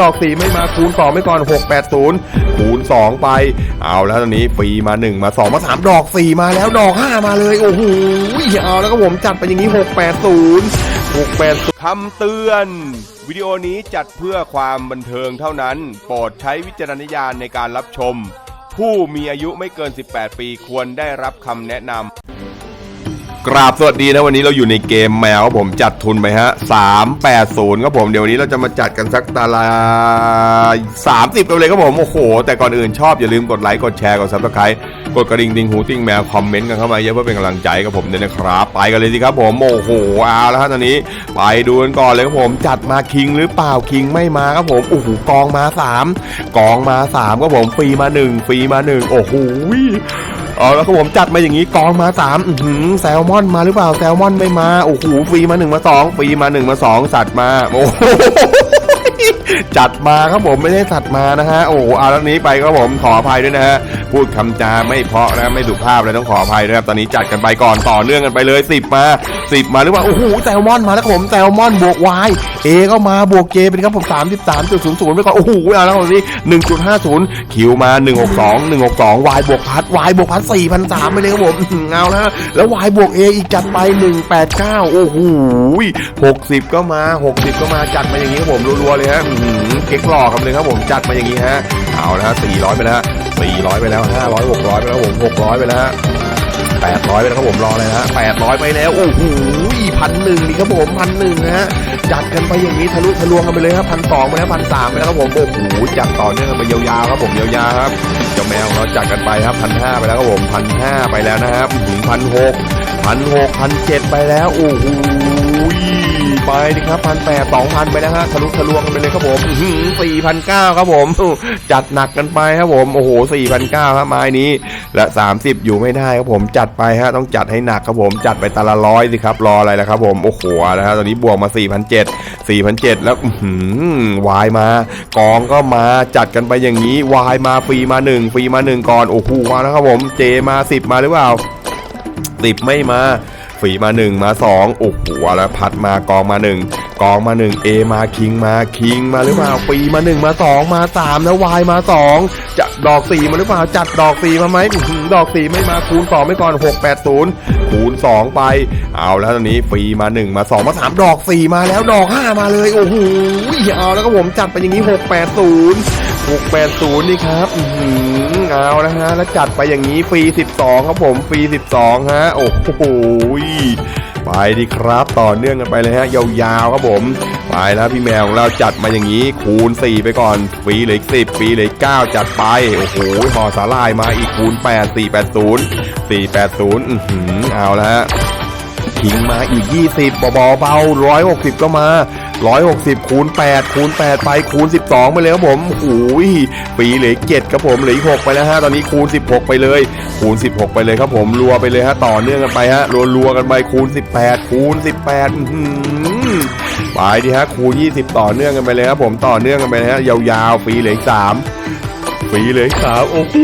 ดอกสี่ไม่มาคูณสองไปก่อนหกแปดศูนย์คูณสองไป เอาแล้วตอนนี้ฟรีมาหนึ่งมาสองมาสามดอกสี่มาแล้วดอกห้ามาเลย โอ้โหเอาแล้วก็ผมจัดไปอย่างนี้หกแปดศูนย์หกแปดคำเตือน วิดีโอนี้จัดเพื่อความบันเทิงเท่านั้น โปรดใช้วิจารณญาณในการรับชม ผู้มีอายุไม่เกิน 18 ปีควรได้รับคำแนะนำ กราบสวัสดีนะวันนี้เราอยู่ในเกมแมวครับผมจัดทุนไปฮะ380ครับผมเดี๋ยววันนี้เราจะมาจัดกันสักตาลา30กันเลยครับผมโอ้โห แต่ก่อนอื่นชอบอย่าลืมกดไลค์กดแชร์กดซับสไครต์กดกระดิ่งดิงหูติ้งแมวคอมเมนต์กันเข้ามาเยอะเพื่อเป็นกำลังใจกับผมด้วยนะครับไปกันเลยสิครับผมโอ้โหเอาแล้วฮะตอนนี้ไปดูกันก่อนเลยครับผมจัดมาคิงหรือเปล่าคิงไม่มาครับผมโอ้โหกองมาสามกองมาสามครับผมฟรีมาหนึ่งฟรีมาหนึ่งโอ้โห เอาแล้วก็ผมจัดมาอย่างนี้กองมาสามอื้อหือแซลมอนมาหรือเปล่าแซลมอนไม่มาโอ้โหฟรีมาหนึ่งมาสองฟรีมาหนึ่งมาสองสัตว์มาโอ้โห จัดมาครับผมไม่ได้สัตว์มานะฮะโอ้โหเอาแล้วนี้ไปครับผมขออภัยด้วยนะฮะพูดคำจาไม่เพาะนะไม่สุภาพเลยต้องขออภัยด้วยครับตอนนี้จัดกันไปก่อนต่อเนื่องกันไปเลย10มา10มาหรือเปล่าโอ้โหแซลมอนมาแล้วครับผมแซลมอนบวกวายเอก็มาบวกเจเป็นครับผม33.00ไปก่อนโอ้โหเอาแล้วตอนนี้1.50คิวมา162 162วายบวกพัดวายบวกพัด4,300ไปเลยครับผมเอาแล้วแล้ววายบวกเออีกจัดไป189โอ้โห60ก็มา60ก็มาจัดมาอย่างนี้ครับผมรัวๆเลยฮะเก๊กหล่อครับเลยครับผมจัดมาอย่างนี้ฮะเอาแล้วฮะ400ไปแล้วฮะ400ไปแล้ว500 600ไปแล้วผม600ไปแล้วฮะแปดร้อยไปแล้วครับผมรอเลยนะฮะแปดร้อยไปแล้วโอ้โหพันหนึ่งนี่ครับผมพันหนึ่งฮะจัดกันไปอย่างนี้ทะลุทะลวงกันไปเลยครับพันสองไปแล้วพันสามไปแล้วครับผมโอ้โหจัดต่อเนื่องกันไปยาวๆครับผมยาวๆครับเจ้าแมวเราจัดกันไปครับพันห้าไปแล้วครับผมพันห้าไปแล้วนะครับถึงพันหกพันหกพันเจ็ดไปแล้วโอ้โห ไปดิครับพันแปดสองพันไปแล้วฮะทะลุทะลวงกันไปเลยครับผมสี่พันเก้าครับผม จัดหนักกันไปครับผม โอ้โหสี่พันเก้าครับไม้นี้ และสามสิบอยู่ไม่ได้ครับผม จัดไปฮะต้องจัดให้หนักครับผม จัดไปตาละร้อยสิครับ รออะไรล่ะครับผม โอ้โหนะฮะตอนนี้บวกมา4 0 0 7 4 0 0 7แล้วอื้อหือวายมากองก็มาจัดกันไปอย่างนี้วายมาฟรีมา1ฟรีมา1ก่อน โอ้โหมาแล้วครับผม เจมา10มาหรือเปล่าสิบไม่มา ฝีมาหนึ่งมาสองโอ้โหแล้วพัดมากองมาหนึ่งกองมาหนึ่งเอมาคิงมาคิงมาหรือเปล่าปีมาหนึ่งมาสองมาสามแล้ววายมาสองจัดดอกสีมาหรือเปล่าจัดดอกสีมาไหมดอกสีไม่มาคูณสองไม่ก่อนหกแปดศูนย์คูณสองไป เอาแล้วตอนนี้ฟรีมาหนึ่งมาสองมาสามดอกสีมาแล้วดอกห้ามาเลย โอ้โหเอาแล้วก็ผมจัดไปอย่างนี้หกแปดศูนย์หกแปดศูนย์นี่ครับอื้อหือเอานะฮะ แล้วจัดไปอย่างนี้ฟรีสิบสองครับผมฟรีสิบสองฮะ โอ้โหไปดีครับต่อเนื่องกันไปเลยฮะ ยาวๆครับผม ไปแล้วพี่แมวของเราจัดมาอย่างนี้คูณ 4 ไปก่อนฟรีเหลืออีก10ฟรีเหลืออีก9จัดไป โอ้โหห่อสาลายมาอีกคูณ 8 480 480 อือหือเอาแล้วฮะ ทิ้งมาอีก 20เบาๆเบา160 ก็มา 160คูณ8คูณ8ไปคูณ 12 ไปเลยครับผมโอ้โหฟรีเหลือ7ครับผมเหลืออีก6ไปแล้วฮะตอนนี้คูณ 16 ไปเลย คูณ 16 ไปเลยครับผมรัวไปเลยฮะต่อเนื่องกันไปฮะรัวรัวๆกันไปคูณ 18 คูณ 18ไปดิฮะคูณ 20 ต่อเนื่องกันไปเลยครับผมต่อเนื่องกันไปฮะยาวๆฟรีเหลืออีก3 ฟรีเลยครับโอ้โห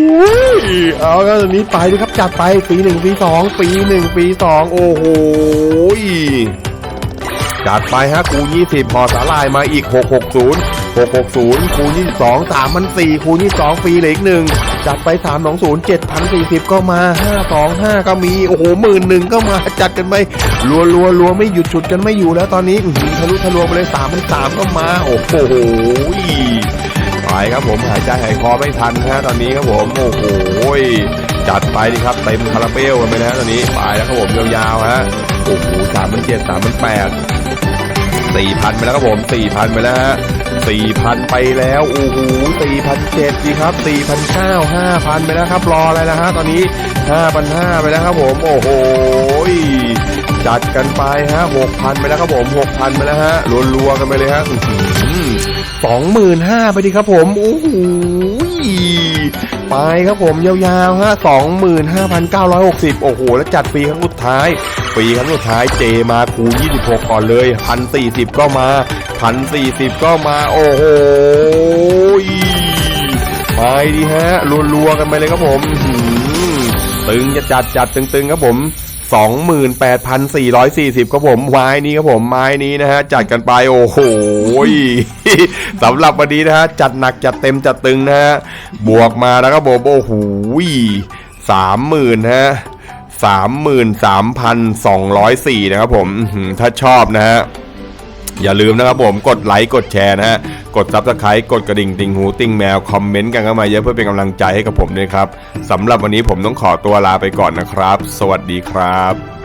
เอาแล้วตอนนี้ไปเลยครับจัดไปปีหนึ่งปีสองปีหนึ่งปีสองโอ้โหจัดไปฮะคูยี่สิบพอสาลายมาอีกหกหกศูนย์หกหกศูนย์คูณยี่สองสามมันสี่คูณยี่สองฟรีเลยออีกหนึ่งจัดไปสามสองศูนย์เจ็ดพันสี่สิบก็มาห้าสองห้าก็มีโอ้โหหมื่นหนึ่งก็มาจัดกันไปรัวรัวรัวไม่หยุดฉุดกันไม่อยู่แล้วตอนนี้ทะลุทะลวงไปเลยสามพันสามก็มา โอ้โห ไปครับผมหายใจหายคอไม่ทันฮะตอนนี้ครับผมโอ้โหจัดไปดิครับเต็มคาราเบลกันไปนะฮะตอนนี้ไปแล้วครับผมยาวๆฮะโอ้โห3,007 3,008สี่พันไปแล้วครับผมสี่พันไปแล้วฮะสี่พันไปแล้วโอ้โหสี่พันเจ็ดดีครับสี่พันเก้าห้าพันไปแล้วครับรออะไรนะฮะตอนนี้ห้าพันห้าไปแล้วครับผมโอ้โหจัดกันไปฮะหกพันไปแล้วครับผมหกพันไปแล้วฮะรัวๆกันไปเลยฮะ สองหมื่นห้าไปดีครับผม โอ้โหไปครับผมยาวๆฮะสองหมื่นห้าพันเก้าร้อยหกสิบโอ้โห แล้วจัดฟรีครั้งสุดท้ายปีครั้งสุดท้ายเจมาคูณ26ก่อนเลยพันสี่สิบก็มาพันสี่สิบก็มา โอ้โหไปดีฮะรัวๆกันไปเลยครับผมตึงจะจัดจัดตึงๆครับผม 28,440ครับผมไม้นี้ครับผมไม้นี้นะฮะจัดกันไปโอ้โหสำหรับวันนี้นะฮะจัดหนักจัดเต็มจัดตึงนะฮะบวกมาแล้วครับผมโอ้โหสามหมื่นฮะสามหมื่นสามพันสองร้อยสี่นะครับผมถ้าชอบนะฮะ อย่าลืมนะครับผมกดไลค์กดแชร์นะฮะกดซับสไครต์กดกระดิ่งติงหูติงแมวคอมเมนต์กันเข้ามาเยอะเพื่อเป็นกำลังใจให้กับผมด้วยครับสำหรับวันนี้ผมต้องขอตัวลาไปก่อนนะครับ สวัสดีครับ